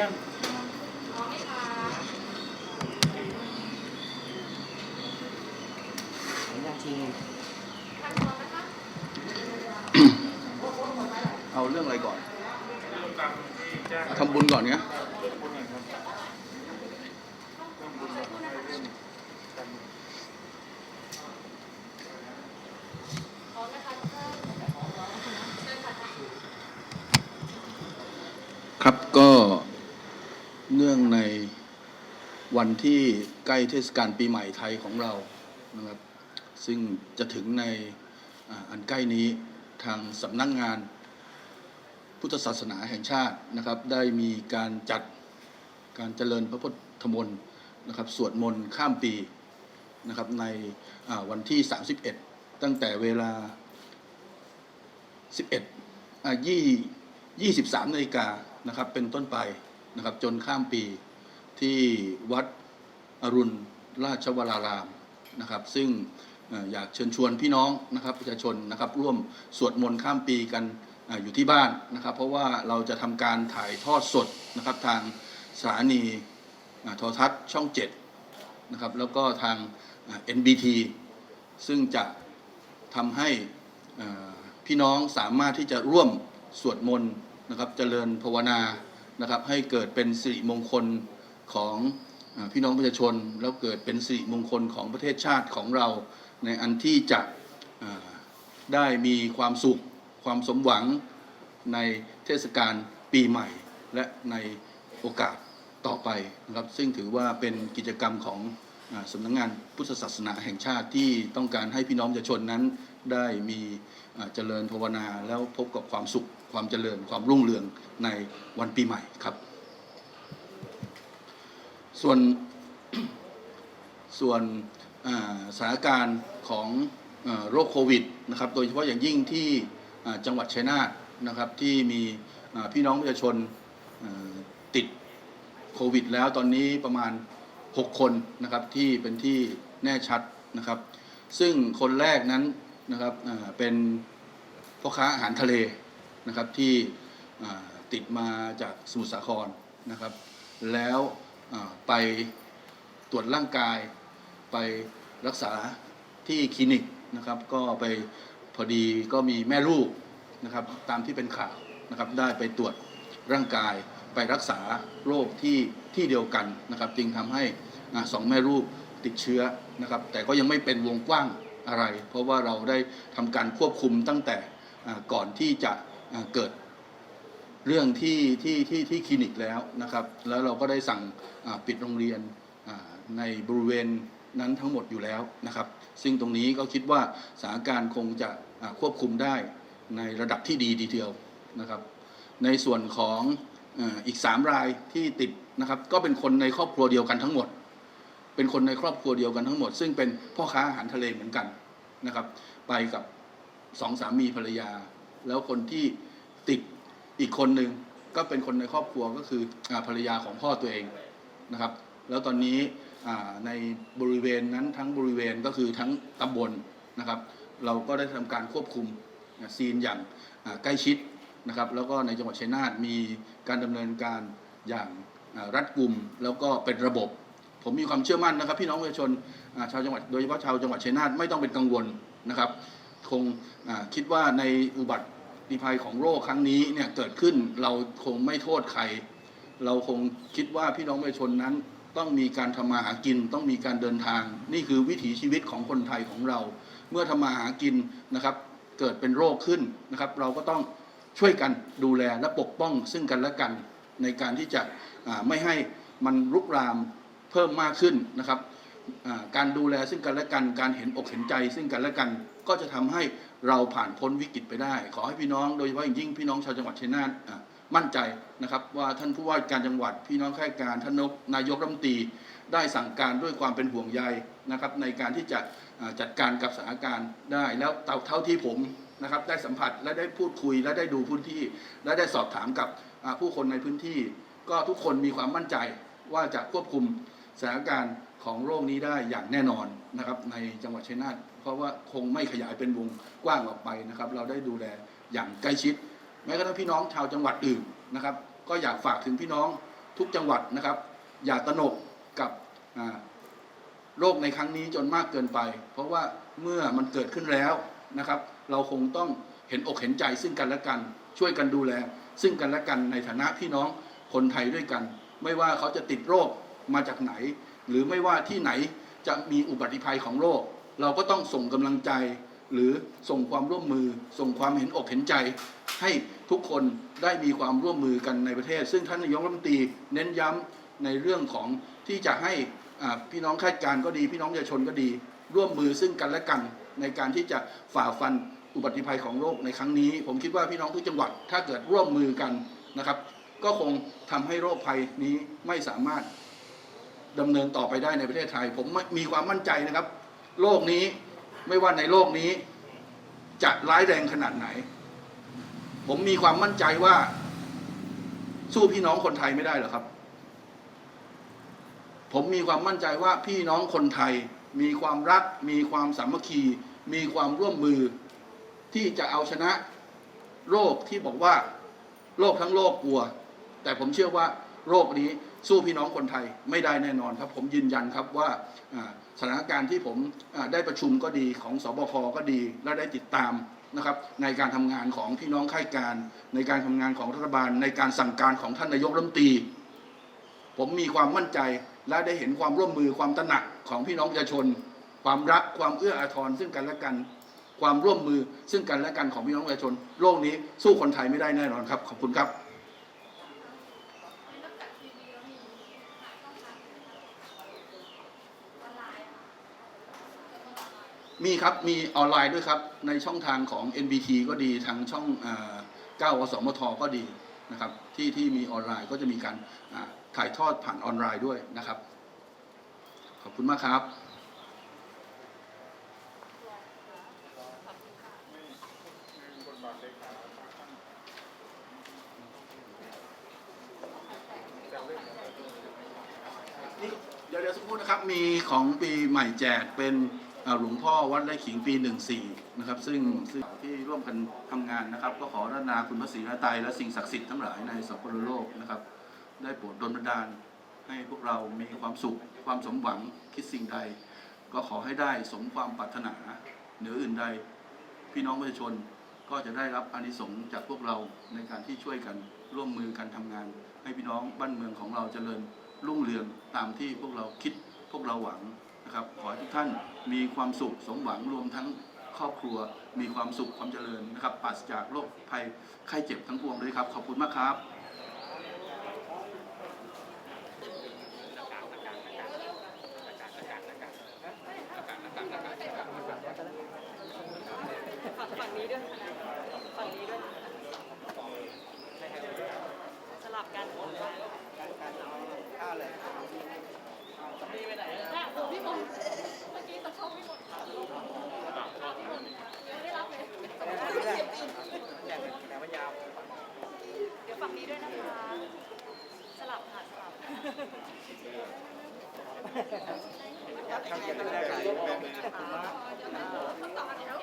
ยังขออนุญาตทีนึงเอาเรื่องอะไรก่อนเรื่องตามที่แจ้งทำบุญก่อนเนี้ยเรื่องบุญหน่อยครับเรื่องบุญเราให้เรื่องกั เรื่องในวันที่ใกล้เทศกาลปีใหม่ไทยของเรานะครับ ซึ่งจะถึงในอันใกล้นี้ทางสำนักงงานพุทธศาสนาแห่งชาตินะครับ ได้มีการจัดการเจริญพระพุทธมนต์นะครับสวดมนต์ข้ามปีนะครับในวันที่ 31 ตั้งแต่เวลา 11 20 23นาฬิกานะครับเป็นต้นไป นะครับ จนข้ามปีที่วัดอรุณราชวรารามนะครับ ซึ่งอยากเชิญชวนพี่น้องนะครับประชาชนนะครับ ร่วมสวดมนต์ข้ามปีกันอยู่ที่บ้านนะครับ เพราะว่าเราจะทำการถ่ายทอดสดนะครับทางสถานีโทรทัศน์ช่อง7นะครับแล้วก็ทางอ่า NBT ซึ่งจะทำให้พี่น้องสามารถที่จะร่วมสวดมนต์นะครับเจริญภาวนา นะครับ ให้เกิดเป็นสิริมงคลของพี่น้องประชาชน แล้วเกิดเป็นสิริมงคลของประเทศชาติของเรา ในอันที่จะได้มีความสุขความสมหวังในเทศกาลปีใหม่ และในโอกาสต่อไปนะครับซึ่งถือว่าเป็นกิจกรรมของอสำนักงานพุทธศาสนาแห่งชาติที่ต้องการให้พี่น้องประชาชนนั้นได้มีเจริญภาวนาแล้วพบกับความสุข ความเจริญความรุ่งเรืองในวันปีใหม่ครับ ส่วนส่วนสถานการณ์ของอโรคโควิดนะครับ โดยเฉพาะอย่างยิ่งที่จังหวัดชัยนาทนะครับที่มีพี่น้องประชาชนติดโควิด แล้วตอนนี้ประมาณ 6 คนนะครับที่เป็นที่แน่ชัดนะครับ ซึ่งคนแรกนั้นนะครับเป็นพ่อค้าอาหารทะเล นะครับที่ติดมาจากสมุทรสาครนะครับ แล้วไปตรวจร่างกายไปรักษาที่คลินิกนะครับ ก็ไปพอดีก็มีแม่ลูกนะครับ ตามที่เป็นข่าวนะครับ ได้ไปตรวจร่างกายไปรักษาโรคที่ที่เดียวกันนะครับ จึงทำให้สองแม่ลูกติดเชื้อนะครับ แต่ก็ยังไม่เป็นวงกว้างอะไร เพราะว่าเราได้ทำการควบคุมตั้งแต่ก่อนที่จะ เกิดเรื่องที่ที่ที่ที่คลินิกแล้วนะครับ แล้วเราก็ได้สั่งปิดโรงเรียนในบริเวณนั้นทั้งหมดอยู่แล้วนะครับ ซึ่งตรงนี้ก็คิดว่าสถานการณ์คงจะควบคุมได้ในระดับที่ดีทีเดียวนะครับ ในส่วนของอีกสามรายที่ติดนะครับ ก็เป็นคนในครอบครัวเดียวกันทั้งหมด เป็นคนในครอบครัวเดียวกันทั้งหมด ซึ่งเป็นพ่อค้าอาหารทะเลเหมือนกันนะครับ ไปกับสองสามีภรรยา แล้วคนที่ติดอีกคนหนึ่งก็เป็นคนในครอบครัวก็คืออภรรยาของพ่อตัวเองนะครับ แล้วตอนนี้ในบริเวณนั้นทั้งบริเวณก็คือทั้งตำบลนะครับ เราก็ได้ทำการควบคุมซีนอย่างใกล้ชิดนะครับ แล้วก็ในจังหวัดชัยนาทมีการดำเนินการอย่างรัดกุมแล้วก็เป็นระบบ ผมมีความเชื่อมั่นนะครับ พี่น้องประชาชนชาวจังหวัดโดยเฉพาะชาวจังหวัดชัยนาทไม่ต้องเป็นกังวลนะครับ คงคิดว่าในอุบัติภัยของโรคครั้งนี้เนี่ยเกิดขึ้นเราคงไม่โทษใคร เราคงคิดว่าพี่น้องประชาชนนั้นต้องมีการทำมาหากินต้องมีการเดินทาง นี่คือวิถีชีวิตของคนไทยของเรา เมื่อทำมาหากินนะครับ เกิดเป็นโรคขึ้นนะครับ เราก็ต้องช่วยกันดูแลและปกป้องซึ่งกันและกันในการที่จะไม่ให้มันลุกรามเพิ่มมากขึ้นนะครับ การดูแลซึ่งกันและกัน การเห็นอกเห็นใจ ซึ่งกันและกันก็จะทำให้เราผ่านพ้นวิกฤตไปได้ ขอให้พี่น้องโดยเฉพาะอย่างยิ่งพี่น้องชาวจังหวัดชัยนาทมั่นใจนะครับว่าท่านผู้ว่าการจังหวัด พี่น้องข้าราชการท่านนายกรัฐมนตรีได้สั่งการด้วยความเป็นห่วงใยนะครับในการที่จะจัดการกับสถานการณ์ได้แล้วเท่าที่ผมนะครับได้สัมผัสและได้พูดคุยและได้ดูพื้นที่ และได้สอบถามกับผู้คนในพื้นที่ ก็ทุกคนมีความมั่นใจว่าจะควบคุมสถานการณ์ ของโรคนี้ได้อย่างแน่นอนนะครับในจังหวัดชัยนาทเพราะว่าคงไม่ขยายเป็นวงกว้างออกไปนะครับ เราได้ดูแลอย่างใกล้ชิดแม้กระทั่งพี่น้องชาวจังหวัดอื่นนะครับ ก็อยากฝากถึงพี่น้องทุกจังหวัดนะครับ อย่าตระหนกกับโรคในครั้งนี้จนมากเกินไป เพราะว่าเมื่อมันเกิดขึ้นแล้วนะครับ เราคงต้องเห็นอกเห็นใจซึ่งกันและกัน ช่วยกันดูแล ซึ่งกันและกันในฐานะพี่น้องคนไทยด้วยกัน ไม่ว่าเขาจะติดโรคมาจากไหน หรือไม่ว่าที่ไหนจะมีอุบัติภัยของโรคเราก็ต้องส่งกำลังใจ หรือส่งความร่วมมือ ส่งความเห็นอกเห็นใจ ให้ทุกคนได้มีความร่วมมือกันในประเทศ ซึ่งท่านนายกรัฐมนตรีเน้นย้ำในเรื่องของที่จะให้พี่น้องข้าราชการก็ดี พี่น้องประชาชนก็ดี ร่วมมือซึ่งกันและกันในการที่จะฝ่าฟันอุบัติภัยของโรคในครั้งนี้ ผมคิดว่าพี่น้องทุกจังหวัดถ้าเกิดร่วมมือกันนะครับ ก็คงทำให้โรคภัยนี้ไม่สามารถ ดำเนินต่อไปได้ในประเทศไทย ผมมีความมั่นใจนะครับโรคนี้ไม่ว่าในโลกนี้ จะร้ายแรงขนาดไหน ผมมีความมั่นใจว่า สู้พี่น้องคนไทยไม่ได้หรอกครับ ผมมีความมั่นใจว่าพี่น้องคนไทยมีความรัก มีความสามัคคี มีความร่วมมือ ที่จะเอาชนะโรคที่บอกว่าโรคทั้งโลกกลัว แต่ผมเชื่อว่า โรคนี้สู้พี่น้องคนไทยไม่ได้แน่นอนครับ ผมยืนยันครับว่าสถานการณ์ที่ผมได้ประชุมก็ดีของสบคก็ดี และได้ติดตามนะครับในการทำงานของพี่น้องข้าราชการ ในการทำงานของรัฐบาล ในการสั่งการของท่านนายกรัฐมนตรี ผมมีความมั่นใจและได้เห็นความร่วมมือความตระหนักของพี่น้องประชาชน ความรักความเอื้ออาทรซึ่งกันและกัน ความร่วมมือซึ่งกันและกันของพี่น้องประชาชน โลกนี้สู้คนไทยไม่ได้แน่นอนครับขอบคุณครับ นอกจากทีวีแล้วมีหาช่องทางออนไลน์อะค่ะ มีครับ มีออนไลน์ด้วยครับ ในช่องทางของ NBT ก็ดีทางช่องอ่าอสมทก็ดีนะครับ ที่ที่มีออนไลน์ก็จะมีการถ่ายทอดผ่านออนไลน์ด้วยนะครับ ขอบคุณมากครับนี่เดี๋ยวเดี๋ยวสักครู่นะครับ มีของปีใหม่แจกเป็น หลวงพ่อวัดไร่ขิงปี14นะครับซึ่งซึ่งที่ร่วมกันทำงานนะครับ ก็ขอรัตนาคุณพระศรีรัตนตรัยและสิ่งศักดิ์สิทธิ์ทั้งหลายในสัพพโลกนะครับ ได้โปรดดลบันดาลให้พวกเรามีความสุข ความสมหวังคิดสิ่งใด ก็ขอให้ได้สมความปรารถนาเหนืออื่นใด พี่น้องประชาชนก็จะได้รับอานิสงส์จากพวกเราในการที่ช่วยกันร่วมมือกันทำงาน ให้พี่น้องบ้านเมืองของเราเจริญรุ่งเรืองตามที่พวกเราคิดพวกเราหวัง นะครับขอให้ทุกท่านมีความสุขสมหวังรวมทั้งครอบครัว มีความสุขความเจริญนะครับปราศจากโรคภัยไข้เจ็บทั้งปวงเลยครับ ขอบคุณมากครับ ฝั่งนี้ด้วยฝั่งนี้ด้วย สลับกันหมดเลย อะโอ้พี่มนต์เมื่อกี้ตะเข้าพี่มนต์ค่ะอะพี่มนต์ยังไม่ได้รับเลย เดี๋ยวฝั่ง นี้ด้วยนะคะ สลับค่ะสลับต่อแถว